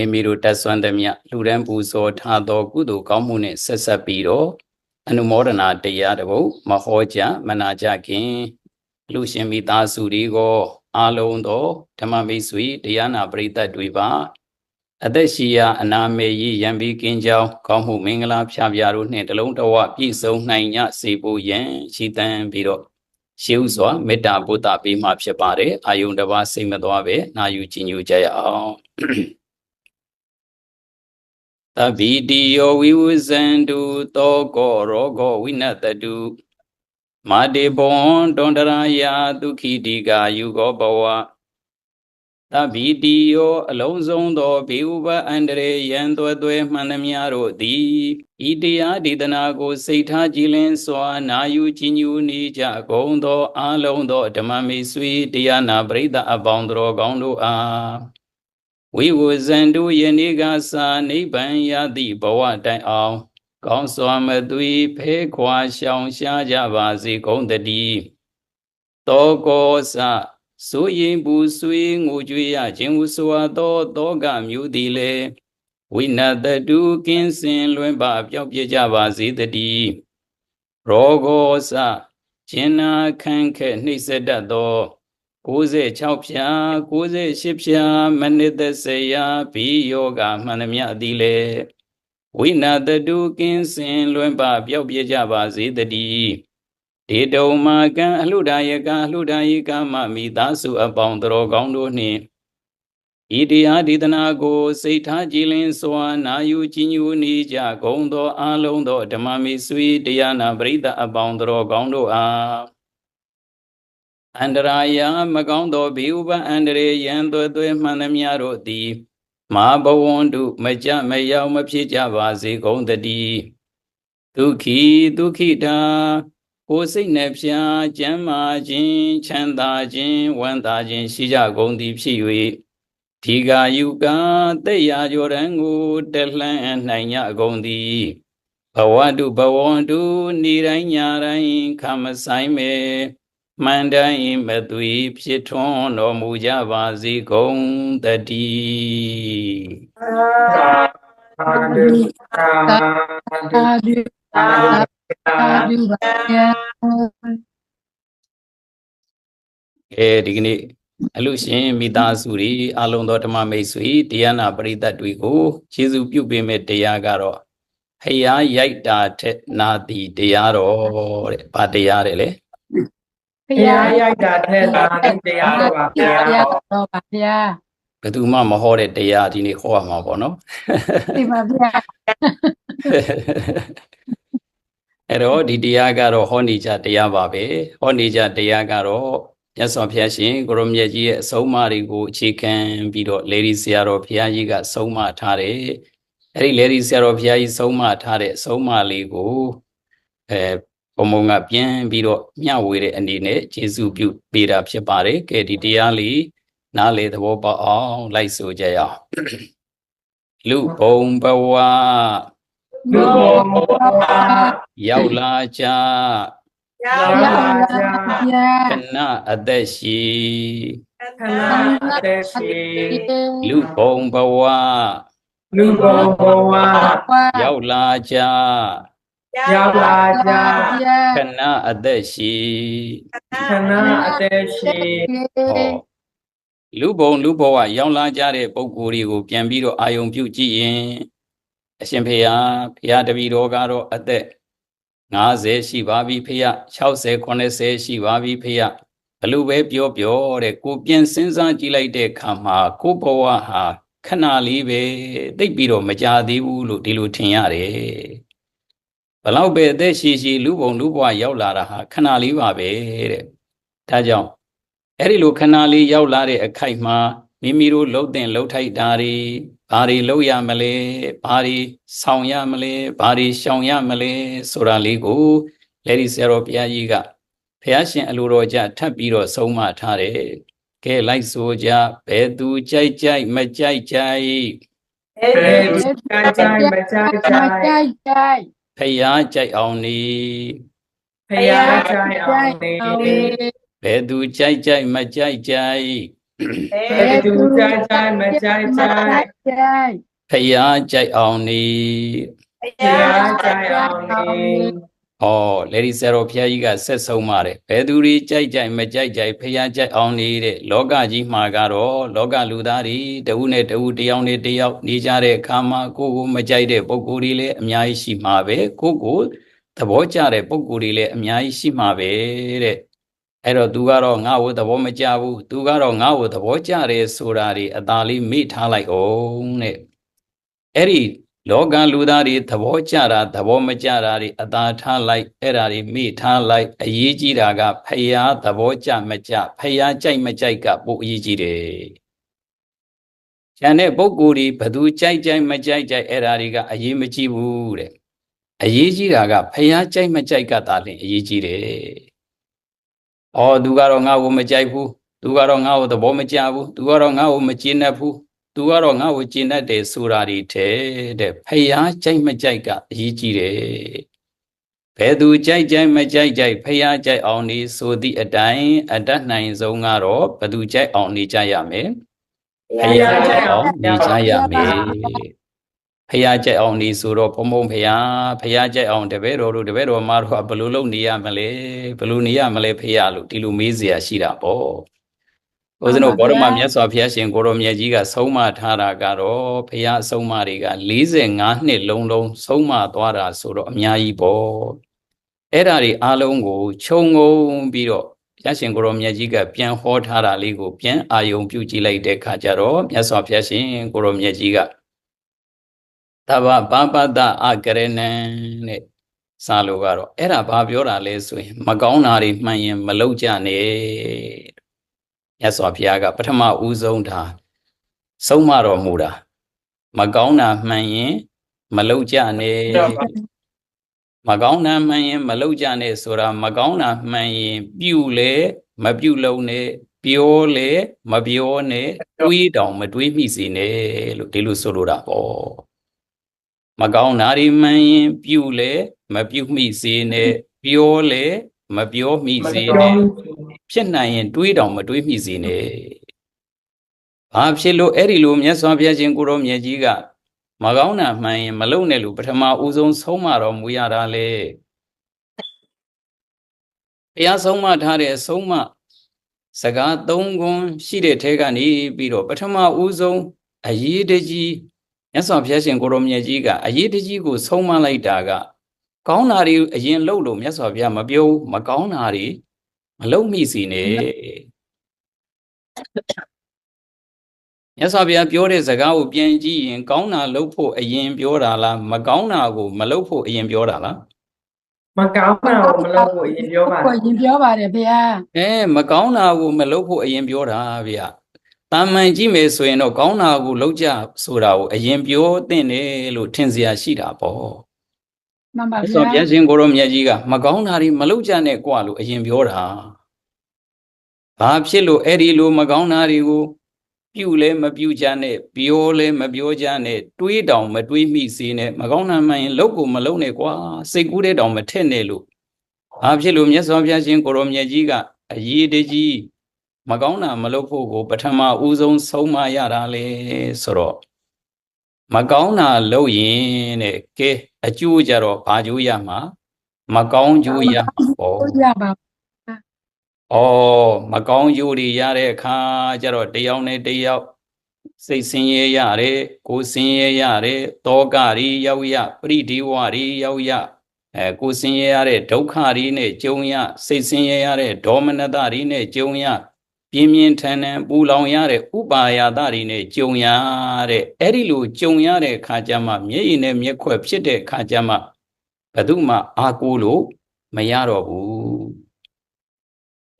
မိမိတို့တတ်ဆွမ်းသမျှလူရန်ပူဇော်ထားသောကုသိုလ်ကောင်းမှုနှင့်ဆက်ဆက်ပြီးတော့အနုမောဒနာတရားတဘုတ်မဟောကြမနာကြခင်လူရှင်မိသားစုတွေကိုအာလုံးသောဓမ္မမိတ်ဆွေတရားနာပရိသတ်တွေပါအသက်ရှိရာအနာမေယီရံပြီးကင်းကြောင်းကောင်းမှုမင်္ဂလာဖြာပြတို့နှင့်တလုံးတဝပြည့်စုံနိုင်ညစေဖို့ယံရှိတန်ပြီးတော့ရှေးဥစွာမေတ္တာဘုဒ္ဓပေးမှဖြစ်ပါတယ်အာယုန်တစ်ပါးစိတ်မသွားပဲနာယူကြည်ညိုကြရအောင် သဗ္ဗိတိယောဝိဝဇန္တုသောကောရောဂောဝိနတတုမာတေဘောတွန္တရာယဒုခိတိကာယုဂောဘဝသဗ္ဗိတိယောအလုံးစုံသောဘေဥပအန္တရေယံသွဲသွဲမှန်သမျှတို့သည်ဤတရားဒေသနာကို စိတ်ထားကြည်လင်စွာနာယူကြည်ညိုနေကြကုန်သောအလုံးသောဓမ္မမိတ်ဆွေတရားနာပရိသတ်အပေါင်းတော်ကောင်းတို့အား ဝိဝဇန္တုယနေ့ကစာနိဗ္ဗာန်ရသည့်ဘဝတိုင်အောင် ကောင်းစွာမသွေဖဲခွာရှောင်ရှားကြပါစေကုန်တည်းတောကောစဆိုရင်ပူဆွေးငိုကြွေးရခြင်းဟုဆိုအပ်သောတောကမျိုးသည်လေဝိနတတုကင်းစင်လွင်ပါပြောင်းပြကြပါစေတည်းရောဂောစကျင်နာခန့်ခဲ့နှိမ့်ဆက်တတ်သော 96ဖြာ98ဖြာမနစ်သက်စရာဘီယောဂမှန်သမျှသည်လေဝိနာတတုကင်းစင်လွင်ပါပြောက်ပြကြပါစေတည်းဒေတုံမာကံအလှဒါယကအလှဒါယကမမိသားစုအပေါင်းတော်ကောင်းတို့နှင့်ဤတရားဒေသနာကို စိတ်ထားကြည်လင်စွာနာယူကြည်ညိုနေကြကုန်သောအလုံးသောဓမ္မမိဆွေတရားနာပရိသတ်အပေါင်းတော်ကောင်းတို့အား အန္တရာယမကောင်းသောဘေဥပအန္တရေယံသွဲသွဲမှန်သမျှတို့သည်မာဘဝန္တုမကြမရောက်မဖြစ်ကြပါစေကုန်တည်းဒုက္ခိဒုက္ခိတာကိုယ်စိတ်နှဖျားကျမ်းမာခြင်းချမ်းသာခြင်းဝမ်းသာခြင်းရှိကြကုန်သည်ဖြစ်၍ဒီဃာယုကတဲ့ရာကျော်ရန်ကိုတလှမ်းနိုင်ကြကုန်သည်ဘဝတုဘဝန္တုနေတိုင်းညာတိုင်းခမဆိုင်မေ မှန်တိုင်းမသွေဖြစ်ထွန်းတော်မူကြပါစေကုန်တည်းသာဓုသာဓုသာဓုပါဗျာအဲဒီကနေ့အလူရှင်မိသားစုတွေအလုံးသောဓမ္မမိတ်ဆွေတရားနာပရိသတ်တွေကိုကျေးဇူးပြုပေးမဲ့တရားကတော့ဖယားရိုက်တာထက်နာတိတရားတော်တဲ့ဗာတရားတဲ့လေ ဖယားရိုက်တာထက်နာတိတရားတော်ပါဗျာတော်ပါဗျာဘယ်သူမှမဟောတဲ့တရားဒီနေ့ဟောရမှာပေါ့နော်ဒီပါဗျာအဲ့တော့ဒီတရားကတော့ဟောနေကြတရားပါပဲဟောနေကြတရားကတော့မြတ်စွာဘုရားရှင်ကိုရမြတ်ကြီးရဲ့အဆုံးအမတွေကိုအခြေခံပြီးတော့လေဒီဆရာတော်ဘုရားကြီးကဆုံးမထားတယ်အဲ့ဒီလေဒီဆရာတော်ဘုရားကြီးဆုံးမထားတဲ့အဆုံးအမလေးကိုအဲ ဘုံဘုံကပြန်ပြီးတော့မျှဝေတဲ့အနေနဲ့ကျေးဇူးပြုပေးတာဖြစ်ပါတယ်ကဲဒီတရားလေးနားလေသဘောပေါက်အောင်လိုက်ဆိုကြရအောင်လူဘုံဘဝလူဘုံဘဝရောက်လာကြရောက်လာကြခဏအသက်ရှိခဏအသက်ရှိလူဘုံဘဝလူဘုံဘဝရောက်လာကြ ရောက်လာကြခဏအသက်ရှိခဏအသက်ရှိဟောလူဘုံလူဘဝရောက်လာကြတဲ့ပုံကိုယ်တွေကိုပြန်ပြီးတော့အာယုံပြုကြည့်ရင်အရှင်ဖေဟာဖေဟာတပည့်တော်ကတော့အသက်50ရှိပါပြီဖေဟာ60 80ရှိပါပြီဖေဟာဘလို့ပဲပြောပြောတဲ့ကိုပြန်စဉ်းစားကြည့်လိုက်တဲ့အခါမှာကိုဘဝဟာခဏလေးပဲတိတ်ပြီးတော့မကြသေးဘူးလို့ဒီလိုထင်ရတယ် ဘလောက်ပဲအသက်ရှိရှိလူဘုံလူဘဝရောက်လာတာဟာခဏလေးပါပဲတဲ့ဒါကြောင့်အဲ့ဒီလိုခဏလေးရောက်လာတဲ့အခိုက်မှာမိမိတို့လှုပ်တဲ့လှုပ်ထိုက်တာတွေဘာတွေလှုပ်ရမလဲဘာတွေဆောင်ရမလဲဘာတွေရှောင်ရမလဲဆိုတာလေးကိုလက်ဒီဆရာတော်ဘုရားကြီးကဘုရားရှင်အလိုတော်ကြထပ်ပြီးတော့ဆုံးမထားတယ်ကဲလိုက်ဆိုကြဘယ်သူကြိုက်ကြိုက်မကြိုက်ကြိုက်ဘယ်သူကြိုက်ကြိုက်မကြိုက်ကြိုက်ကြိုက်ကြိုက် ဖယားကြိုက်အောင်နေဖယားကြိုက်အောင်နေဘယ်သူကြိုက်ကြိုက်မကြိုက်ကြိုက်ဘယ်သူကြိုက်ကြိုက်မကြိုက်ကြိုက်ကြိုက်ဖယားကြိုက်အောင်နေဘုရားကြိုက်အောင်နေ ဩလေဒီဆရာတော်ဘုရားကြီးကဆက်ဆုံးပါတယ်ဘယ်သူတွေကြိုက်ကြိုက်မကြိုက်ကြိုက်ဖယားကြိုက်အောင်နေတဲ့လောကကြီးမှာကတော့လောကလူသားတွေတဝုနဲ့တဝုတယောက်နဲ့တယောက်နေကြတဲ့အခါမှာကိုယ့်ကိုမကြိုက်တဲ့ပုံကိုယ်တွေလည်းအများကြီးရှိမှာပဲကိုယ့်ကိုသဘောကျတဲ့ပုံကိုယ်တွေလည်းအများကြီးရှိမှာပဲတဲ့အဲ့တော့သူကတော့ငါ့ကိုသဘောမကျဘူးသူကတော့ငါ့ကိုသဘောကျတယ်ဆိုတာတွေအသာလေးမေ့ထားလိုက်အောင်တဲ့အဲ့ဒီ လောကလူသားတွေသဘောကျတာသဘောမကျတာတွေအသာထားလိုက်အဲ့ဒါတွေမေ့ထားလိုက်အရေးကြီးတာကဖယားသဘောကျမကျဖယားကြိုက်မကြိုက်ကပိုအရေးကြီးတယ်။ကျန်တဲ့ပုဂ္ဂိုလ်တွေဘသူကြိုက်ကြိုက်မကြိုက်ကြိုက်အဲ့ဒါတွေကအရေးမကြီးဘူးတဲ့အရေးကြီးတာကဖယားကြိုက်မကြိုက်ကသာလျှင်အရေးကြီးတယ်။အော်သူကတော့ငါ့ကိုမကြိုက်ဘူးသူကတော့ငါ့ကိုသဘောမကျဘူးသူကတော့ငါ့ကိုမကျေနပ်ဘူး သူကတော့ငါ့ကိုကျေနပ်တယ်ဆိုတာတွေထဲတဲ့ဖယားကြိုက်မကြိုက်ကအရေးကြီးတယ်ဘယ်သူကြိုက်ကြိုက်မကြိုက်ကြိုက်ဖယားကြိုက်အောင်နေဆိုသည့်အတိုင်းအတတ်နိုင်ဆုံးကတော့ဘယ်သူကြိုက်အောင်နေကြရမယ်ဖယားကြိုက်အောင်နေကြရမယ်ဖယားကြိုက်အောင်နေဆိုတော့ဘုံဘုံဖယားဖယားကြိုက်အောင်တပည့်တော်တို့တပည့်တော်မတို့ကဘယ်လိုလုပ်နေရမလဲဘယ်လိုနေရမလဲဖယားလို့ဒီလိုမေးเสียရှိတာပေါ့ ဦးဇင်းတို့ဘောရမမြတ်စွာဘုရားရှင်ကိုရောမြတ်ကြီးကဆုံးမထားတာကတော့ဘုရားအဆုံးအမတွေက45နှစ်လုံးလုံးဆုံးမသွားတာဆိုတော့အများကြီးပေါ့အဲ့ဒါတွေအားလုံးကိုခြုံငုံပြီးတော့ဘုရားရှင်ကိုရောမြတ်ကြီးကပြန်ဟောထားတာလေးကိုပြန်အာယုံပြုကြည့်လိုက်တဲ့ခါကျတော့မြတ်စွာဘုရားရှင်ကိုရောမြတ်ကြီးကတဗ္ဗပါပတ္တအကရဏံတဲ့စာလို့ကတော့အဲ့ဒါဘာပြောတာလဲဆိုရင် မကောင်းတာတွေမှန်ရင်မလုပ်ကြနဲ့ မြတ်စွာဘုရားကပထမဦးဆုံးထားဆုံးမတော်မူတာမကောင်းတာမှန်ရင်မလုပ်ကြနဲ့မကောင်းတာမှန်ရင်မလုပ်ကြနဲ့ဆိုတာမကောင်းတာမှန်ရင် ပြုလေမပြုလုံးနဲ့ပြောလေမပြောနဲ့တွေးတောင်မတွေးမိစေနဲ့လို့ဒီလိုဆိုလိုတာပေါ့မကောင်းတာတွေမှန်ရင် ပြုလေမပြုမိစေနဲ့ပြောလေ မပြောမိစေနဲ့ဖြစ်နိုင်ရင်တွေးတောင်မတွေးမိစေနဲ့ဘာဖြစ်လို့အဲ့ဒီလိုမြတ်စွာဘုရားရှင်ကိုရောမြတ်ကြီးကမကောင်းတာမှန်ရင်မလုံနဲ့လို့ပထမဦးဆုံးဆုံးမတော်မူရတာလေဘုရားဆုံးမထားတဲ့ဆုံးမစကားသုံးခွန်းရှိတဲ့ထဲကနေပြီးတော့ပထမဦးဆုံးအရေးတကြီးမြတ်စွာဘုရားရှင်ကိုရောမြတ်ကြီးကအရေးတကြီးကိုဆုံးမလိုက်တာက ကောင်းတာတွေအရင်လှုပ်လို့မြတ်စွာဘုရားမပြောမကောင်းတာတွေမလှုပ်မိစီနဲ့မြတ်စွာဘုရားပြောတဲ့စကားကိုပြန်ကြည့်ရင်ကောင်းတာလှုပ်ဖို့အရင်ပြောတာလားမကောင်းတာကိုမလှုပ်ဖို့အရင်ပြောတာလားမကောင်းတာကိုမလုပ်ဖို့အရင်ပြောပါတယ်ကိုရင်ပြောပါတယ်ဗျာအဲမကောင်းတာကိုမလုပ်ဖို့အရင်ပြောတာဗျာတာမန်ကြည့်မယ်ဆိုရင်တော့ကောင်းတာကိုလုပ်ကြဆိုတာကိုအရင်ပြောသင့်တယ်လို့ထင်စရာရှိတာပေါ့ မှန်ပါမြတ်ဗျာစွာဘုရားရှင်ကိုရောမြတ်ကြီးကမကောင်းတာတွေမလုပ်ကြနဲ့ကွာလို့အရင်ပြောတာဘာဖြစ်လို့အဲ့ဒီလိုမကောင်းတာတွေကိုပြုလဲမပြုကြနဲ့ပြောလဲမပြောကြနဲ့တွေးတောင်မတွေးမိစေနဲ့မကောင်းတာမှန်ရင်လုပ်ကိုမလုပ်နဲ့ကွာစိတ်ကူးတဲ့တောင်မထက်နဲ့လို့ဘာဖြစ်လို့မြတ်စွာဘုရားရှင်ကိုရောမြတ်ကြီးကအရေးတကြီးမကောင်းတာမလုပ်ဖို့ကိုပထမဦးဆုံးဆုံးမရတာလေဆိုတော့မကောင်းတာလုပ်ရင်တဲ့ကဲ အကျိုးကြတော့ဘာကျိုးရမှာမကောင်းကျိုးရမှာပေါ့ကိုရပါ။ဩမကောင်းကျိုးတွေရတဲ့အခါကျတော့တယောက်နဲ့တယောက်စိတ်ဆင်းရဲရတယ်ကိုယ်ဆင်းရဲရတယ်တောကတွေရောက်ရပရိဒီဝတွေရောက်ရအဲကိုယ်ဆင်းရဲရတဲ့ဒုက္ခတွေနဲ့ကြုံရစိတ်ဆင်းရဲရတဲ့ဒေါမနတတွေနဲ့ကြုံရ ပြင်းပြင်းထန်ထန်ပူလောင်ရတဲ့ဥပါယတတွေနဲ့ကြုံရတဲ့အဲ့ဒီလိုကြုံရတဲ့အခါကျမှမျက်ရည်နဲ့မျက်ခွက်ဖြစ်တဲ့အခါကျမှဘယ်သူမှအာကိုလို့မရတော့ဘူး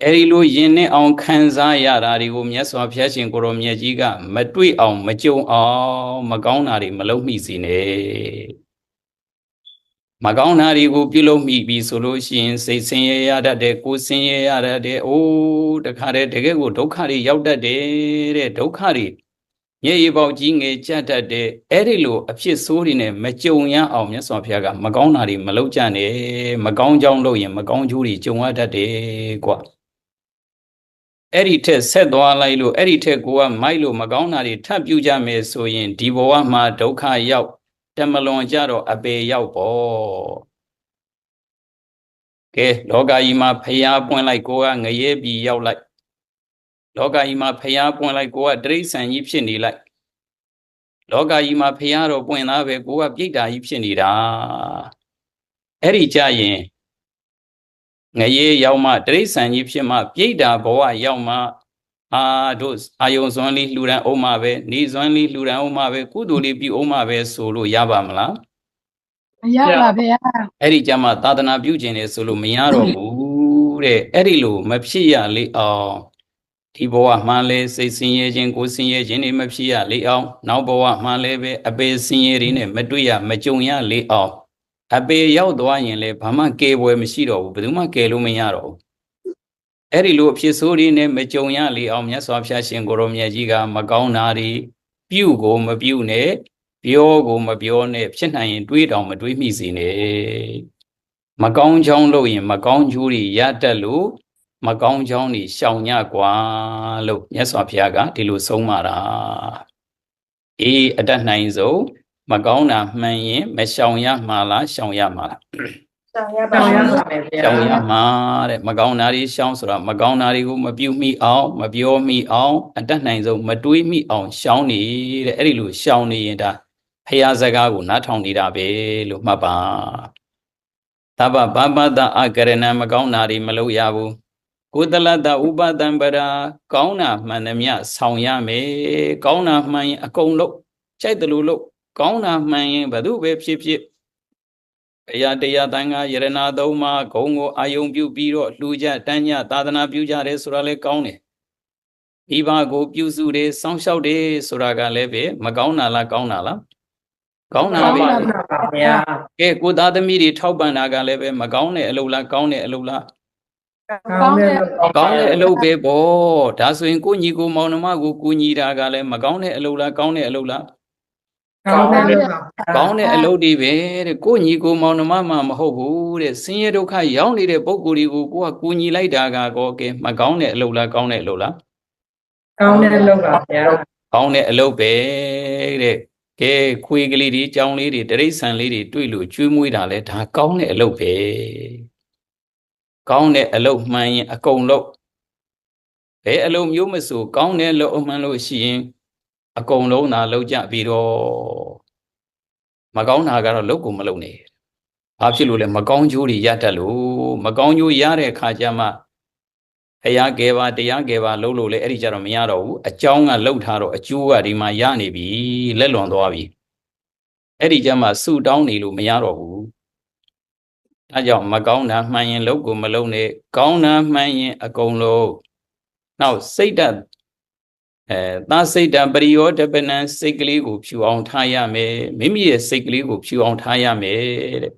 အဲဒီလိုယင်နဲ့အောင်ခံစားရတာတွေကိုမြတ်စွာဘုရားရှင်ကိုရောမြတ်ကြီးက မတွေ့အောင် မကြုံအောင် မကောင်းတာတွေမလုပ်မိစေနဲ့ မကောင်းတာတွေကိုပြုလုပ်မိပြီဆိုလို့ရှိရင်စိတ်ဆင်းရဲရတတ်တယ်ကိုယ်ဆင်းရဲရတတ်တယ်အိုးတခါတည်းတကယ်ကိုဒုက္ခတွေရောက်တတ်တယ်တဲ့ဒုက္ခတွေမျက်ရည်ပေါက်ကြီးငယ်ကြတတ်တယ်အဲ့ဒီလိုအဖြစ်ဆိုးတွေနဲ့မကြုံရအောင်မြတ်စွာဘုရားကမကောင်းတာတွေမလုပ်ကြနဲ့မကောင်းကြောင်းလုပ်ရင်မကောင်းကျိုးတွေကြုံရတတ်တယ်ကွာအဲ့ဒီထက်ဆက်သွားလိုက်လို့အဲ့ဒီထက်ကိုကမိုက်လို့မကောင်းတာတွေထပ်ပြုကြမယ်ဆိုရင်ဒီဘဝမှာဒုက္ခရောက် တမလွန်ကြတော့အပေရောက်ပေါ့ကဲလောကကြီးမှာဖျားပွင့်လိုက်ကိုကငရဲပြီရောက်လိုက်လောကကြီးမှာဖျားပွင့်လိုက်ကိုကတိရစ္ဆာန်ကြီးဖြစ်နေလိုက်လောကကြီးမှာဖျားတော့ပွင့်သားပဲကိုကပြိတ္တာကြီးဖြစ်နေတာအဲ့ဒီကြရင်ငရေရောက်မှတိရစ္ဆာန်ကြီးဖြစ်မှပြိတ္တာဘဝရောက်မှ အာတို့အာယုံစွမ်းလေးလှူဒန်းအောင်မှပဲနေစွမ်းလေးလှူဒန်းအောင်မှပဲကုသိုလ်လေးပြုအောင်မှပဲဆိုလို့ရပါမလားမရပါဗျာအဲ့ဒီကြမှာသာသနာပြုခြင်းလေဆိုလို့မရတော့ဘူးတဲ့အဲ့ဒီလိုမဖြစ်ရလေအောင်ဒီဘဝမှန်လဲစိတ်ဆင်းရဲခြင်းကိုယ်ဆင်းရဲခြင်းတွေမဖြစ်ရလေအောင်နောက်ဘဝမှန်လဲပဲအပေဆင်းရဲတွေနဲ့မတွေ့ရမကြုံရလေအောင်အပေရောက်သွားရင်လည်းဘာမှကယ်ပွဲမရှိတော့ဘူးဘယ်သူမှကယ်လို့မရတော့ဘူး အဲ့ဒီလိုအဖြစ်ဆိုးတွေနဲ့မကြုံရလေအောင်မြတ်စွာဘုရားရှင်ကိုရောမြတ်ကြီးကမကောင်းတာတွေပြုကိုမပြုနဲ့ပြောကိုမပြောနဲ့ဖြစ်နိုင်ရင်တွေးတောင်မတွေးမိစေနဲ့မကောင်းချောင်းလို့ရင် မကောင်းကျိုးတွေရတတ်လို့မကောင်းချောင်းတွေရှောင်ညကွာလို့မြတ်စွာဘုရားကဒီလိုဆုံးမတာအေးအတတ်နိုင်ဆုံးမကောင်းတာမှန်ရင် မရှောင်ရမှာလားရှောင်ရမှာလား ဆောင်ရပါမယ်ဗျာရှောင်ရမှာတဲ့မကောင်းတာတွေရှောင်ဆိုတာမကောင်းတာတွေကိုမပြုမိအောင်မပြောမိအောင်အတတ်နိုင်ဆုံးမတွေးမိအောင်ရှောင်နေတဲ့အဲ့ဒီလိုရှောင်နေရင်ဒါဖရာစကားကိုနားထောင်နေတာပဲလို့မှတ်ပါသဗ္ဗပပတအကရဏမကောင်းတာတွေမလုပ်ရဘူးကုသလတဥပတံပရာကောင်းတာမှန်သမျှဆောင်ရမယ်ကောင်းတာမှန်ရင်အကုန်လုံးကြိုက်တယ်လို့လို့ကောင်းတာမှန်ရင်ဘယ်သူပဲဖြစ်ဖြစ် အရာတရားတန်ခါယရနာသုံးပါးဂုံကိုအာယုံပြုပြီးတော့လှူကြတန်းကြသာသနာပြုကြတယ်ဆိုတာလည်းကောင်းတယ်မိဘကိုပြုစုတယ်စောင့်ရှောက်တယ်ဆိုတာကလည်းပဲမကောင်းတာလားကောင်းတာလားကောင်းတာဆောင်ပဲပါဗျာကဲကိုသားသမီးတွေထောက်ပံ့တာကလည်းပဲမကောင်းတဲ့အလုပ်လားကောင်းတဲ့အလုပ်လားကောင်းတယ်ကောင်းတဲ့အလုပ်ပဲပေါ့ဒါဆိုရင်ကိုညီကိုမောင်နှမကိုကူညီတာကလည်းမကောင်းတဲ့အလုပ်လားကောင်းတဲ့အလုပ်လား ကောင်းတယ်ကောင်းတဲ့အလုပ်တွေပဲတဲ့ကိုညီကိုမောင်နှမမှမဟုတ်ဘူးတဲ့ဆင်းရဲဒုက္ခရောက်နေတဲ့ပုံကိုယ်တွေကိုကိုကကူညီလိုက်တာကကောကဲမကောင်းတဲ့အလုပ်လားကောင်းတဲ့အလုပ်လားကောင်းတယ်လို့ပါဗျာကောင်းတဲ့အလုပ်ပဲတဲ့ကဲခွေးကလေးတွေကြောင်လေးတွေတရိတ်ဆန်လေးတွေတွေ့လို့ကျွေးမွေးတာလဲဒါကောင်းတဲ့အလုပ်ပဲကောင်းတဲ့အလုပ်မှန်ရင်အကုန်လုံးဘယ်အလုပ်မျိုးမဆိုကောင်းတဲ့အလုပ်အမှန်လို့ရှိရင် အကုန်လုံးသာလုပ်ကြပြီးတော့မကောင်းတာကတော့လုပ်ကိုမလုပ်နဲ့ဘာဖြစ်လို့လဲမကောင်းကျိုးတွေရတတ်လို့မကောင်းကျိုးရတဲ့အခါကျမှဖရာကယ်ပါတရားကယ်ပါလုပ်လို့လေအဲ့ဒီကြတော့မရတော့ဘူးအကြောင်းကလှုပ်ထားတော့အကျိုးကဒီမှာရနေပြီလက်လွန်သွားပြီအဲ့ဒီကြမှာဆူတောင်းနေလို့မရတော့ဘူးဒါကြောင့်မကောင်းတာမှန်ရင်လုပ်ကိုမလုပ်နဲ့ကောင်းတာမှန်ရင်အကုန်လုံးနောက်စိတ်ဓာတ် အဲသာစိတ်တံပရိယောတပနံစိတ်ကလေးကိုဖြူအောင်ထားရမယ်မိမိရဲ့စိတ်ကလေးကိုဖြူအောင်ထားရမယ်တဲ့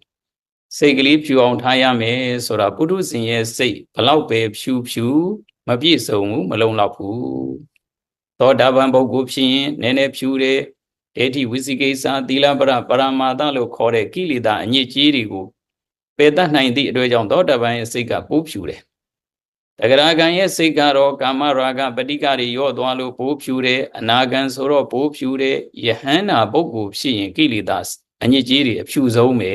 စိတ်ကလေးဖြူအောင်ထားရမယ်ဆိုတာပုထုဇဉ်ရဲ့စိတ်ဘလောက်ပဲဖြူဖြူမပြည့်စုံဘူးမလုံလောက်ဘူးသောတာပန်ပုဂ္ဂိုလ်ဖြစ်ရင်နည်းနည်းဖြူတယ်ဒိဋ္ဌိဝိသိကိစ္စသီလပရပရမာသလို့ခေါ်တဲ့ကိလေသာအညစ်အကြေးတွေကိုပယ်တတ်နိုင်သည့်အတွက်ကြောင့်သောတာပန်ရဲ့စိတ်ကပိုးဖြူတယ် တဂရကံရဲ့စိတ်ကတော့ကာမရာဂပဋိကတွေရော့သွားလို့ပိုးဖြူတယ်အနာဂံဆိုတော့ပိုးဖြူတယ်ယဟန္တာပုဂ္ဂိုလ်ဖြစ်ရင်ကိလေသာအညစ်အကြေးတွေအဖြူဆုံးပဲ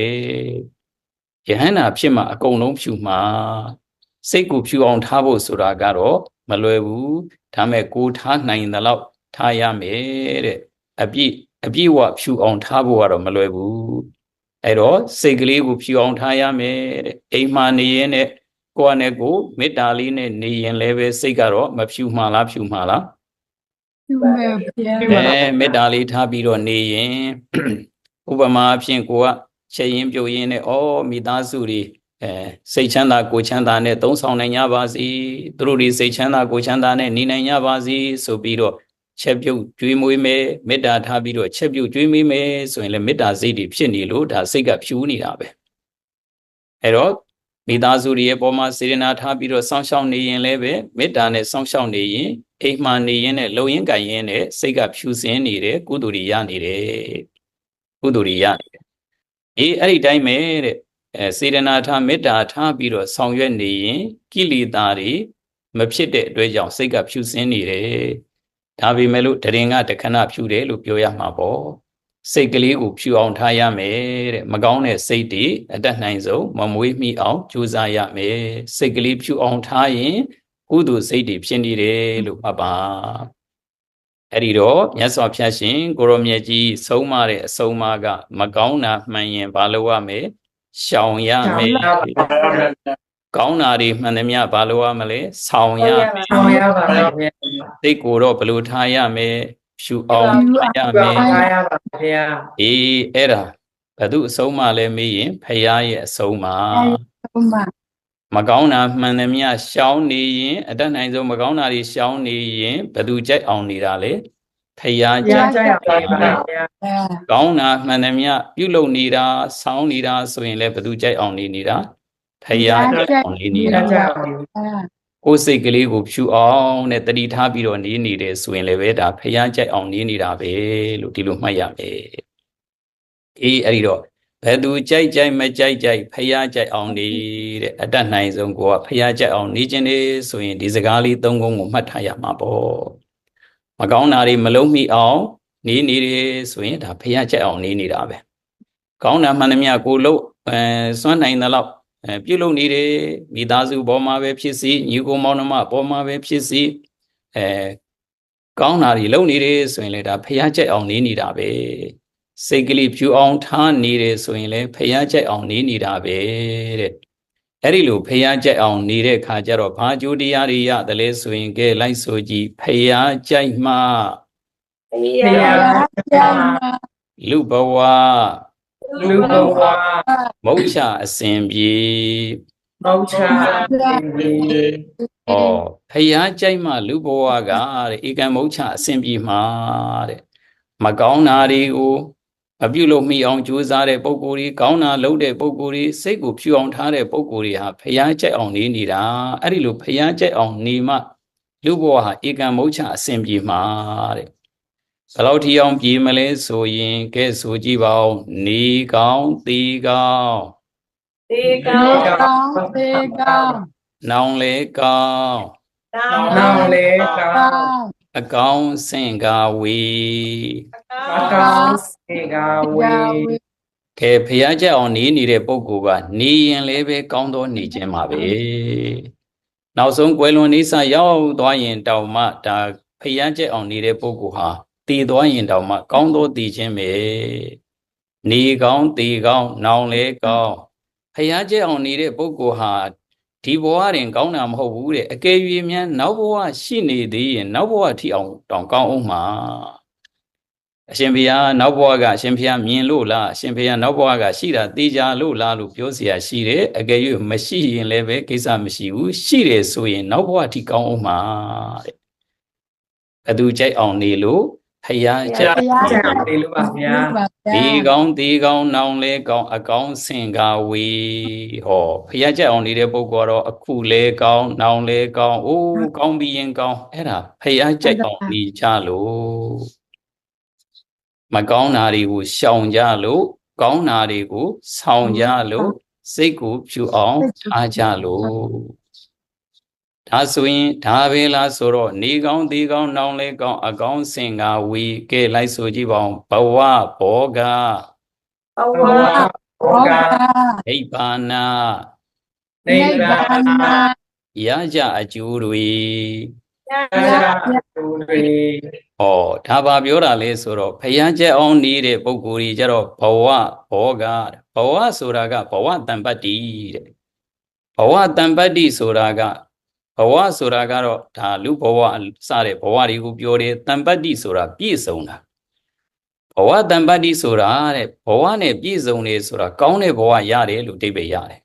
ယဟန္တာဖြစ်မှအကုန်လုံးဖြူမှာစိတ်ကိုဖြူအောင်ထားဖို့ဆိုတာကတော့မလွယ်ဘူးဒါမဲ့ကိုထားနိုင်သလောက်ထားရမယ်တဲ့အပြည့်အပြည့်ဝဖြူအောင်ထားဖို့ကတော့မလွယ်ဘူးအဲ့တော့စိတ်ကလေးကိုဖြူအောင်ထားရမယ်တဲ့အိမ်မှာနေရင်နဲ့ ကိုယ်နဲ့ကိုယ်မေတ္တာလေးနဲ့နေရင်လည်းပဲစိတ်ကတော့မဖြူမှာလားဖြူမှာလားပြုမယ်ဗျာအဲမေတ္တာလေးထားပြီးတော့နေရင်ဥပမာအဖြစ်ကိုကချက်ရင်ပြုတ်ရင်နဲ့ဩမိသားစုတွေအဲစိတ်ချမ်းသာကိုယ်ချမ်းသာနဲ့သုံးဆောင်နိုင်ကြပါစေသူတို့တွေစိတ်ချမ်းသာကိုယ်ချမ်းသာနဲ့နေနိုင်ကြပါစေဆိုပြီးတော့ချက်ပြုတ်ကျွေးမွေးမယ်မေတ္တာထားပြီးတော့ချက်ပြုတ်ကျွေးမွေးမယ်ဆိုရင်လည်းမေတ္တာစိတ်တွေဖြစ်နေလို့ဒါစိတ်ကဖြူနေတာပဲအဲတော့ မိသားစုတွေရဲ့ပေါ်မှာစေရနာထားပြီးတော့စောင့်ရှောက်နေရင်လည်းပဲမေတ္တာနဲ့စောင့်ရှောက်နေရင်အိမ်မှာနေရင်နဲ့လုံရင်ကန်ရင်နဲ့စိတ်ကဖြူစင်းနေတယ်ကုသိုလ်တွေရနေတယ်ကုသိုလ်တွေရနေတယ်အေးအဲ့ဒီတိုင်းပဲတဲ့အဲစေရနာထားမေတ္တာထားပြီးတော့ဆောင်ရွက်နေရင်ကိလေသာတွေမမဖြစ်တဲ့အတွက်ကြောင့်စိတ်ကဖြူစင်းနေတယ်ဒါပေမဲ့လို့တရင်ကတခဏဖြူတယ်လို့ပြောရမှာပေါ့ စိတ်ကလေးကိုဖြူအောင်ထားရမယ်တဲ့မကောင်းတဲ့စိတ်တွေအတက်နိုင်ဆုံးမမွေးမိအောင်ကြိုးစားရမယ်စိတ်ကလေးဖြူအောင်ထားရင်ကုသိုလ်စိတ်တွေဖြစ်နေတယ်လို့မှတ်ပါအဲ့ဒီတော့မြတ်စွာဘုရားရှင်ကိုရောမြတ်ကြီးဆုံးမတဲ့အဆုံးအမက မကောင်းတာမှန်ရင်ဘာလုပ်ရမလဲရှောင်ရမယ်ကောင်းတာတွေမှန်သမျှဘာလုပ်ရမလဲဆောင်ရမယ်ဆောင်ရပါတော့ဗျာစိတ်ကိုတော့ဘယ်လိုထားရမယ် ဖြူအောင်ထားရမယ်ထားရပါဗျာအေးအဲ့ဒါဘသူအဆုံးမလဲမေးရင်ဖရာရဲ့အဆုံးမဟုတ်မှာမကောင်းတာမှန်သမျှရှောင်းနေရင်အတတ်နိုင်ဆုံးမကောင်းတာတွေရှောင်းနေရင်ဘသူကြိုက်အောင်နေတာလေဖရာကြိုက်ကြရပါဗျာအဲကောင်းတာမှန်သမျှပြုလုပ်နေတာဆောင်းနေတာဆိုရင်လည်းဘသူကြိုက်အောင်နေနေတာဖရာကြိုက်အောင်နေနေတာ ကြပါအဲကိုယ်စိတ်ကလေးကိုဖြူအောင်နဲ့တတိထားပြီးတော့နေနေတယ်ဆိုရင်လည်းပဲဒါဖျားကြိုက်အောင်နေနေတာပဲလို့ဒီလိုမှတ်ရမယ်အေးအဲ့ဒီတော့ဘယ်သူကြိုက်ကြိုက်မကြိုက်ကြိုက်ဖျားကြိုက်အောင်နေတဲ့အတတ်နိုင်ဆုံးကိုကဖျားကြိုက်အောင်နေခြင်းနေဆိုရင်ဒီစကားလေးသုံးခုကိုမှတ်ထားရမှာပေါ့မကောင်းတာတွေမလုံးမိအောင်နေနေတယ်ဆိုရင်ဒါဖျားကြိုက်အောင်နေနေတာပဲကောင်းတာမှန်သမျှကိုလို့အဲစွန့်နိုင်တဲ့လောက် အဲပြုလုပ်နေတယ်မိသားစုပေါ်မှာပဲဖြစ်စီညီကိုမောင်နှမပေါ်မှာပဲဖြစ်စီအဲကောင်းတာတွေလုပ်နေတယ်ဆိုရင်လည်းဒါဖះကြိုက်အောင်နေနေတာပဲစိတ်ကလေးဖြူအောင်ထားနေတယ်ဆိုရင်လည်းဖះကြိုက်အောင်နေနေတာပဲတဲ့အဲ့ဒီလိုဖះကြိုက်အောင်နေတဲ့ခါကျတော့ဘာကြိုးတရားတွေရတယ်လဲဆိုရင်ကဲလိုက်ဆိုကြည့်ဖះကြိုက်မှဘုရားကျမ်းမာလူဘဝ လူဘဝမုတ်ချအစဉ်ပြေမောချာဒီဩဖယားကြိုက်မှလူဘဝကတဲ့ဧကံမုတ်ချအစဉ်ပြေမှာတဲ့မကောင်းတာတွေကိုမပြုတ်လို့မိအောင်ကြိုးစားတဲ့ပုံကိုယ်ကြီးကောင်းတာလုပ်တဲ့ပုံကိုယ်ကြီးစိတ်ကိုဖြူအောင်ထားတဲ့ပုံကိုယ်ကြီးဟာဖယားကြိုက်အောင်နေနေတာအဲ့ဒီလိုဖယားကြိုက်အောင်နေမှလူဘဝဟာဧကံမုတ်ချအစဉ်ပြေမှာတဲ့ ဘယ်လောက်ထီအောင်ပြေမလဲဆိုရင်ကဲဆိုကြည့်ပါဦးနေကောင်းตีကောင်းဒီေကောကောင်းင်းသေကောင်းနောင်လေကောင်းနောင်လေကောကောင်းင်းအကောင်စင်ကာဝေအကောင်းစေကဝေကဲဖះကြက်အောင်နေနေတဲ့ပုဂ္ဂိုလ်ကနေရင်လည်းပဲကောင်းသောနေခြင်းပါပဲနောက်ဆုံးကွယ်လွန်နေစာရောက်သွားရင်တောင်မှဒါဖះကြက်အောင်နေတဲ့ပုဂ္ဂိုလ်ဟာ တည်သွားရင်တောင်မှကောင်းသောတည်ခြင်းပဲနေကောင်းတည်ကောင်းနောင်လဲကောင်းဖះကြက်အောင်နေတဲ့ပုဂ္ဂိုလ်ဟာဒီဘဝတွင်ကောင်းတာမဟုတ်ဘူးတဲ့အကယ်၍များနောက်ဘဝရှိနေသေးရင်နောက်ဘဝထိအောင်တောင်ကောင်းအောင်မှာ အရှင်ဘုရားနောက်ဘဝကအရှင်ဘုရားမြင်လို့လားအရှင်ဘုရားနောက်ဘဝကရှိတာသိကြလို့လားလို့ပြောเสียရှိတယ်အကယ်၍မရှိရင်လည်းပဲကိစ္စမရှိဘူးရှိတယ်ဆိုရင်နောက်ဘဝအထိကောင်းအောင်မှာတဲ့ဘသူကြိုက်အောင်နေလို့ ဖယားကြိုက်ဘုရားကျန်တယ်လို့ပါဗျာပါဗျာဒီကောင်းဒီကောင်းနောင်လဲကောင်းအကောင်းဆင်ကာဝေဟောဖယားကြိုက်အောင်နေတဲ့ပုဂ္ဂိုလ်ကတော့အခုလဲကောင်းနောင်လဲကောင်းအိုးကောင်းပြီးရင်ကောင်းအဲ့ဒါဖယားကြိုက်အောင်နေကြလို့မကောင်းတာတွေကိုရှောင်ကြလို့ကောင်းတာတွေကိုဆောင်ကြလို့စိတ်ကိုဖြူအောင်အားကြလို့ ဒါဆိုရင်ဒါပဲလားဆိုတော့နေကောင်းဒီကောင်းနောင်လဲကောင်းအကောင်းဆင်ကာဝေကဲလိုက်ဆိုကြည့်ပါဦးဘဝဘောဂဘဝဘောဘောကဂနိဗ္ဗာနနိဗ္ဗာန်ရကြအကျိုးတွေရာသူတွေဩဒါပါပြောတာလဲဆိုတော့ဖယံကျက်အောင်နေတဲ့ပုဂ္ဂိုလ်ကြီးကြတော့ဘဝဘောဂဘဝဆိုတာကဘဝတံပတ္တိတဲ့ဘဝတံပတ္တိဆိုတာက ဘဝဆိုတာကတော့ဒါလူဘဝစတဲ့ဘဝတွေကိုပြောတယ်တံပတ္တိဆိုတာပြည့်စုံတာဘဝတံပတ္တိဆိုတာတဲ့ဘဝနဲ့ပြည့်စုံနေဆိုတာကောင်းတဲ့ဘဝရတယ်လို့အဓိပ္ပာယ်ရတယ်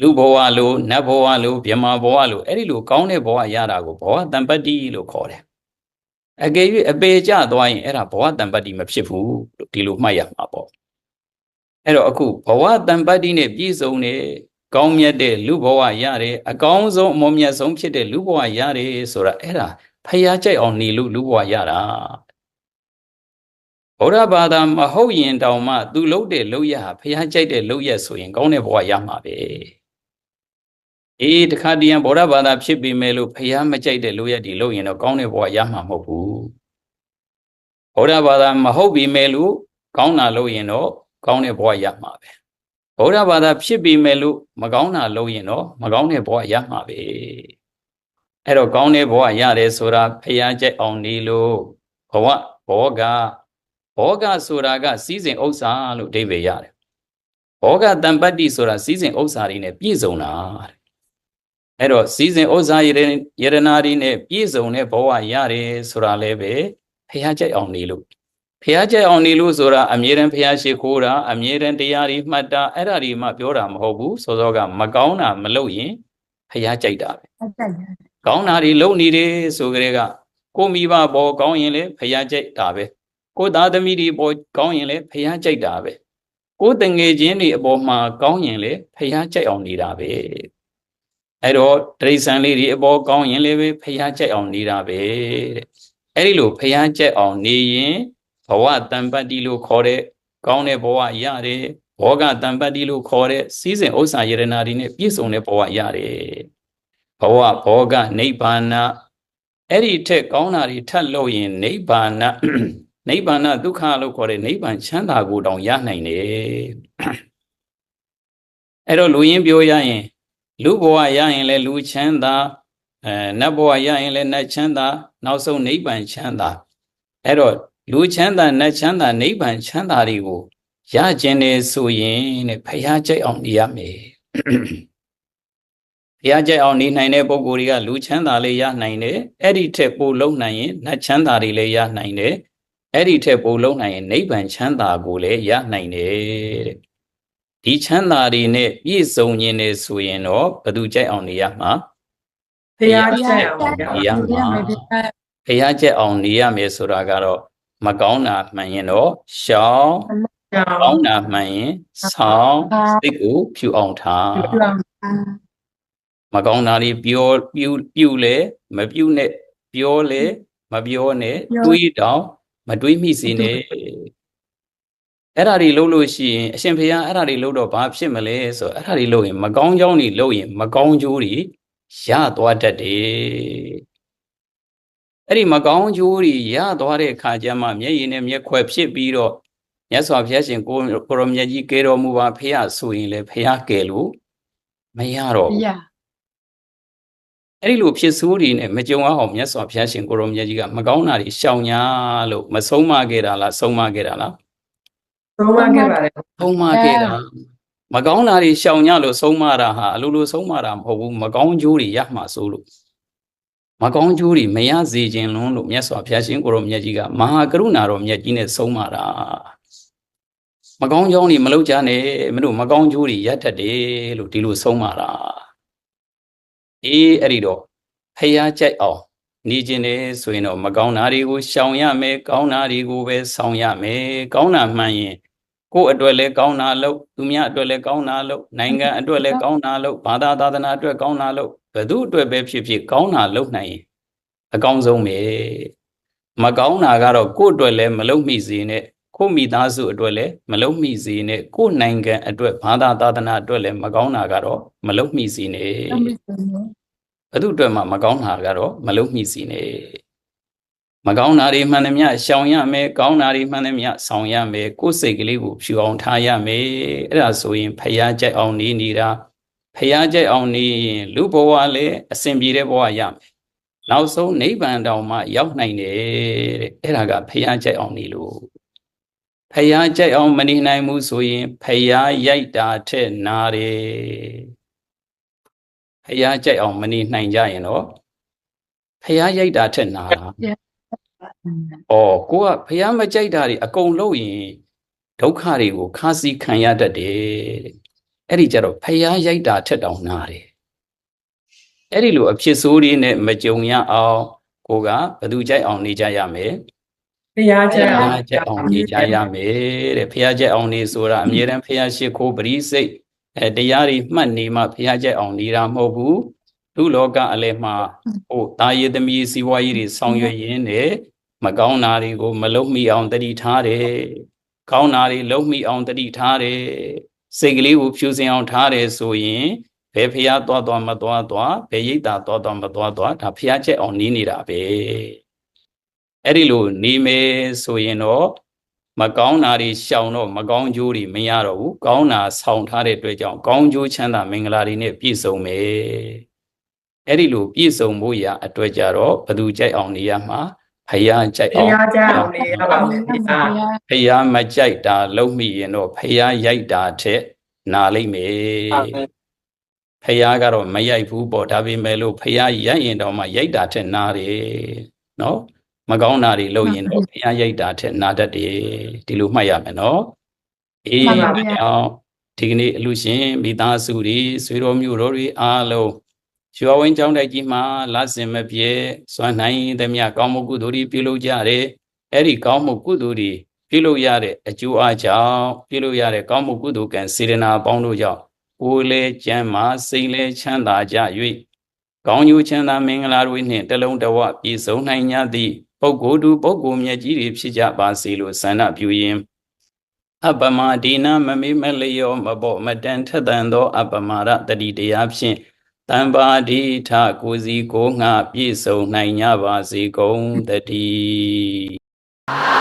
လူဘဝလိုနတ်ဘဝလိုဗြဟ္မာဘဝလိုအဲ့ဒီလိုကောင်းတဲ့ဘဝရတာကိုဘဝတံပတ္တိလို့ခေါ်တယ်အကယ်၍အပေကျသွားရင်အဲ့ဒါဘဝတံပတ္တိမဖြစ်ဘူးလို့ဒီလိုမှတ်ရမှာပေါ့အဲ့တော့အခုဘဝတံပတ္တိနဲ့ပြည့်စုံတဲ့ ကောင်းမြတ်တဲ့လူဘဝရတယ်အကောင်းဆုံးအမောမြတ်ဆုံးဖြစ်တဲ့လူဘဝရတယ်ဆိုတာအဲ့ဒါဖျားကြိုက်အောင်နေလို့လူဘဝရတာဘုရားဘာသာမဟုတ်ရင်တောင်မှသူလုပ်တဲ့လုပ်ရဟာဖျားကြိုက်တဲ့လုပ်ရဆိုရင်ကောင်းတဲ့ဘဝရမှာပဲအေးတခါတည်းရန်ဗောဓဘာသာဖြစ်ပေမဲ့လို့ဖះမကြိုက်တဲ့လို့ရဒီလို့ရင်တော့ကောင်းတဲ့ဘဝရမှာမဟုတ်ဘူးဗောဓဘာသာမဟုတ်ပေမဲ့လို့ကောင်းတာလို့ရင်တော့ကောင်းတဲ့ဘဝရမှာပဲ ဗောဓဘာသာဖြစ်ပေမဲ့လို့မကောင်းတာလို့ရင်တော့မကောင်းတဲ့ဘဝရမှာပဲအဲ့တော့ကောင်းတဲ့ဘဝရတယ်ဆိုတာဖះကြိုက်အောင်နေလို့ဘဝဘောကဘောကဆိုတာကစီးစိမ်ဥစ္စာလို့အဓိပ္ပာယ်ရတယ်ဘောကတံပတ္တိဆိုတာစီးစိမ်ဥစ္စာတွေနဲ့ပြည့်စုံတာတဲ့အဲ့တော့စီစဉ်ဥစ္စာယရယရနာတွေနဲ့ပြည့်စုံတဲ့ဘဝရတယ်ဆိုတာလည်းပဲဖះကြိုက်အောင်နေလို့ ဖះကြိုက်အောင်နေလို့ဆိုတာအမြဲတမ်းဖះရှိခိုးတာအမြဲတမ်းတရားတွေမှတ်တာအဲ့ဒါတွေမှပြောတာမဟုတ်ဘူးစောစောကမကောင်းတာမလုပ်ရင်ဖះကြိုက်တာပဲအကြိုက်ရကောင်းတာတွေလုပ်နေတယ်ဆိုကြတဲ့ကကိုမိဘပေါ်ကောင်းရင်လည်းဖះကြိုက်တာပဲကိုသားသမီးတွေပေါ်ကောင်းရင်လည်းဖះကြိုက်တာပဲကိုတငယ်ချင်းတွေအပေါ်မှာကောင်းရင်လည်းဖះကြိုက်အောင်နေတာပဲအဲ့တော့တရိษံလေးတွေအပေါ်ကောင်းရင်လည်းပဲဖះကြိုက်အောင်နေတာပဲတဲ့အဲ့ဒီလိုဖះကြိုက်အောင်နေရင် ဘဝတံပတ္တိလို့ခေါ်တဲ့ကောင်းတဲ့ဘဝရတယ်ဘောဂတံပတ္တိလို့ခေါ်တဲ့စီးစဉ်ဥစ္စာယရနာတွေနဲ့ပြည့်စုံတဲ့ဘဝရတယ်ဘဝဘောဂနိဗ္ဗာန်အဲ့ဒီထက်ကောင်းတာတွေထပ်လို့ရင်နိဗ္ဗာန်နိဗ္ဗာန်ဒုက္ခလို့ခေါ်တဲ့နိဗ္ဗာန်ချမ်းသာကိုတောင်ရနိုင်တယ်အဲ့တော့လူရင်းပြောရရင်လူဘဝရရင်လည်းလူချမ်းသာအဲနတ်ဘဝရရင်လည်းနတ်ချမ်းသာ နောက်ဆုံးနိဗ္ဗာန်ချမ်းသာအဲ့တော့ လူချမ်းသာနတ်ချမ်းသာနိဗ္ဗာန်ချမ်းသာတွေကိုရခြင်းနေဆိုရင်တဲ့ဖះကြိုက်အောင်နေရမယ်ဖះကြိုက်အောင်နေနိုင်တဲ့ပုဂ္ဂိုလ်တွေကလူချမ်းသာလေးရနိုင်တယ်အဲ့ဒီထက်ပိုလုံနိုင်ရင်နတ်ချမ်းသာတွေလည်းရနိုင်တယ်အဲ့ဒီထက်ပိုလုံနိုင်ရင်နိဗ္ဗာန်ချမ်းသာကိုလည်းရနိုင်တယ်တဲ့ဒီချမ်းသာတွေနဲ့ပြည့်စုံခြင်းနဲ့ဆိုရင်တော့ဘယ်သူကြိုက်အောင်နေရမှာဖះကြိုက်အောင်ဗျာနေရမှာဖះကြက်အောင်နေရမယ်ဆိုတာကတော့ မကောင်းတာမှန်ရင်တော့ရှောင်းကြောကောင်းင်းတာမှန်ရင်ဆောင်းစိတ်ကိုဖြူအောင်ထားပြုအောင်မကောင်းတာတွေပြောပြူပြူလေမပြူနဲ့ပြောလေမပြောနဲ့တွေးတောင်မတွေးမိစေနဲ့အဲ့ဓာတွေလုပ်လို့ရှိရင်အရှင်ဖေကအဲ့ဓာတွေလုပ်တော့ဘာဖြစ်မလဲဆိုတော့အဲ့ဓာတွေလုပ်ရင် မကောင်းကြောင်းတွေလုပ်ရင် မကောင်းကျိုးတွေရသွားတတ်တယ် အဲ့ဒီမကောင်းကျိုးတွေရသွားတဲ့အခါကျမှမျက်ရည်နဲ့မျက်ခွက်ဖြစ်ပြီးတော့မြတ်စွာဘုရားရှင်ကိုကိုရောမြတ်ကြီးကဲတော်မူပါဖေရဆိုရင်လေဖေရကဲလို့မရတော့ဘူးရအဲ့ဒီလိုဖြစ်ဆိုးတွေနဲ့မကြုံအောင်မြတ်စွာဘုရားရှင်ကိုရောမြတ်ကြီးကမကောင်းတာတွေရှောင်ညာလို့မဆုံးမခဲ့တာလားဆုံးမခဲ့တာလားသုံးမခဲ့ပါတယ်ဆုံးမခဲ့တာမကောင်းတာတွေရှောင်ညာလို့ဆုံးမတာဟာအလိုလိုဆုံးမတာမဟုတ်ဘူးမကောင်းကျိုးတွေရမှာစိုးလို့ မကောင်းကျိုးတွေမရစေခြင်းလွန်းလို့မြတ်စွာဘုရားရှင်ကိုရောမြတ်ကြီးကမဟာကရုဏာတော်မြတ်ကြီးနဲ့ဆုံးမတာမကောင်းကြောင်းတွေမလုပ်ကြနဲ့မင်းတို့မကောင်းကျိုးတွေရတတ်တယ်လို့ဒီလိုဆုံးမတာအေးအဲ့ဒီတော့ဖះကြိုက်အောင်နေခြင်းတယ်ဆိုရင်တော့မကောင်းတာတွေကိုရှောင်ရမယ်ကောင်းတာတွေကိုပဲဆောင်ရမယ်ကောင်းတာမှန်ရင် ကိုယ့်အတွက်လည်းကောင်းတာလုပ်သူများအတွက်လည်းကောင်းတာလုပ်နိုင်ငံအတွက်လည်းကောင်းတာလုပ်ဘာသာသာသနာအတွက်ကောင်းတာလုပ်ဘယ်သူအတွက်ပဲဖြစ်ဖြစ်ကောင်းတာလုပ်နိုင်ရင်အကောင်းဆုံးပဲမကောင်းတာကတော့ကိုယ့်အတွက်လည်းမလုပ်မိစေနဲ့ကိုယ့်မိသားစုအတွက်လည်းမလုပ်မိစေနဲ့ကိုယ့်နိုင်ငံအတွက်ဘာသာသာသနာအတွက်လည်းမကောင်းတာကတော့မလုပ်မိစေနဲ့တော့မစနေဘယ်သူအတွက်မှမကောင်းတာကတော့မလုံးမိစီနဲ့ မကောင်းတာတွေမှန်သမျှရှောင်ရမယ်ကောင်းတာတွေမှန်သမျှဆောင်ရမယ်ကိုယ်စိတ်ကလေးကိုဖြူအောင်ထားရမယ်အဲ့ဒါဆိုရင်ဖျားကြိုက်အောင်နေနေတာဖျားကြိုက်အောင်နေရင်လူဘဝလည်းအစဉ်ပြေတဲ့ဘဝရမယ်နောက်ဆုံးနိဗ္ဗာန်တောင်မှရောက်နိုင်တယ်တဲ့အဲ့ဒါကဖျားကြိုက်အောင်နေလို့ဖျားကြိုက်အောင်မနေနိုင်ဘူးဆိုရင်ဖျားရိုက်တာထက်နာတယ်ဖះကြိုက်အောင်မနေနိုင်ကြရင်တော့ဖះရိုက်တာထက်နာတာ။ အော်ကိုကဖះမကြိုက်တာတွေအကုန်လုံးရင်ဒုက္ခတွေကိုခါစီခံရတတ်တယ်တဲ့။အဲ့ဒီကြတော့ဖះရိုက်တာထက်တောင်နာတယ်။အဲ့ဒီလိုအဖြစ်ဆိုးတွေနဲ့မကြုံရအောင်ကိုကဘယ်သူကြိုက်အောင်နေကြရမယ်ဖះကြိုက်ဖအောင်ះကြိုက်အောင်နေကြရမယ်တဲ့ဖះကြိုက်အောင်နေဆိုတာအမြဲတမ်းဖះရှိခိုးပရိစိတ်အဲတရားတွေမှတ်နေမှဖះကြိုက်အောင်နေတာမဟုတ်ဘူးလူလောကအလယ်မှာဟိုတာရည်သမီးစီဝါကြီးတွေဆောင်ရွက်ရင်းနဲ့ မကောင်းတာတွေကိုမလုံမိအောင်တတိထားတယ်ကောင်းတာတွေလုံမိအောင်တတိထားတယ်စိတ်ကလေးကိုဖြူစင်အောင်ထားတယ်ဆိုရင်ဘယ်ဖျားသွားသွားမသွားသွားဘယ်ရိတ်တာသွားသွားမသွားသွားဒါဖျားချက်အောင်နီးနေတာပဲအဲ့ဒီလိုနေမယ်ဆိုရင်တော့မကောင်းတာတွေရှောင်တော့မကောင်းကျိုးတွေမရတော့ဘူးကောင်းတာဆောင်ထားတဲ့အတွက်ကြောင့်ကောင်းကျိုးချမ်းသာမင်္ဂလာတွေနဲ့ပြည့်စုံမယ်အဲ့ဒီလိုပြည့်စုံဖို့ရအတွက်ကြတော့ဘသူကြိုက်အောင်နေရမှာ ဖျားကြိုက်ဘုအောင်ရားကြောင့်နေရပါဘူးဗျာဖျားမကြိုက်တာလုံးမိရင်တော့ဖျားရိုက်တာထက်နာလိမ့်မယ်ဖျားကတော့မရိုက်ဘူးပေါ့ဒါပေမဲ့လို့ဖျားရိုက်ရင်တော့မှရိုက်တာထက်နာတယ်နော်မကောင်းတာတွေလုပ်ရင်တော့ဖျားရိုက်တာထက်နာတတ်တယ်ဒီလိုမှတ်ရမယ်နော်အေးမှန်ပါဒါဗျာကြောင့်ဒီကနေ့အလူရှင်မိသားစုတွေဆွေတော်မျိုးတော်တွေအားလုံး ရွာဝင်းကျောင်းတိုက်ကြီးမှာလာစင်မပြေစွမ်းနိုင်သမျှကောင်းမှုကုသိုလ်တွေပြုလုပ်ကြတယ်အဲ့ဒီကောင်းမှုကုသိုလ်တွေပြုလုပ်ရတဲ့အကျိုးအကြောင်းပြုလုပ်ရတဲ့ကောင်းမှုကုသိုလ်ကံစေရနာပေါင်းတို့ကြောင့်ကိုယ်လေကျမ်းမာစိတ်လေချမ်းသာကြ၍ကောင်းကျိုးချမ်းသာမင်္ဂလာတွေနှင့်တလုံးတဝပြည့်စုံနိုင်ကြသည့်ပုဂ္ဂိုလ်သူပုဂ္ဂိုလ်မြတ်ကြီးတွေဖြစ်ကြပါစေလို့ဆန္ဒပြုရင်းအပ္ပမဒီနာမမေမလျောမဘောမတန်ထက်တန်သော အပ္ပမရတတိတရားဖြင့် တံပါတိထကိုစီကိုငှပြည့်စုံနိုင်ကြပါစေကုန်တည်း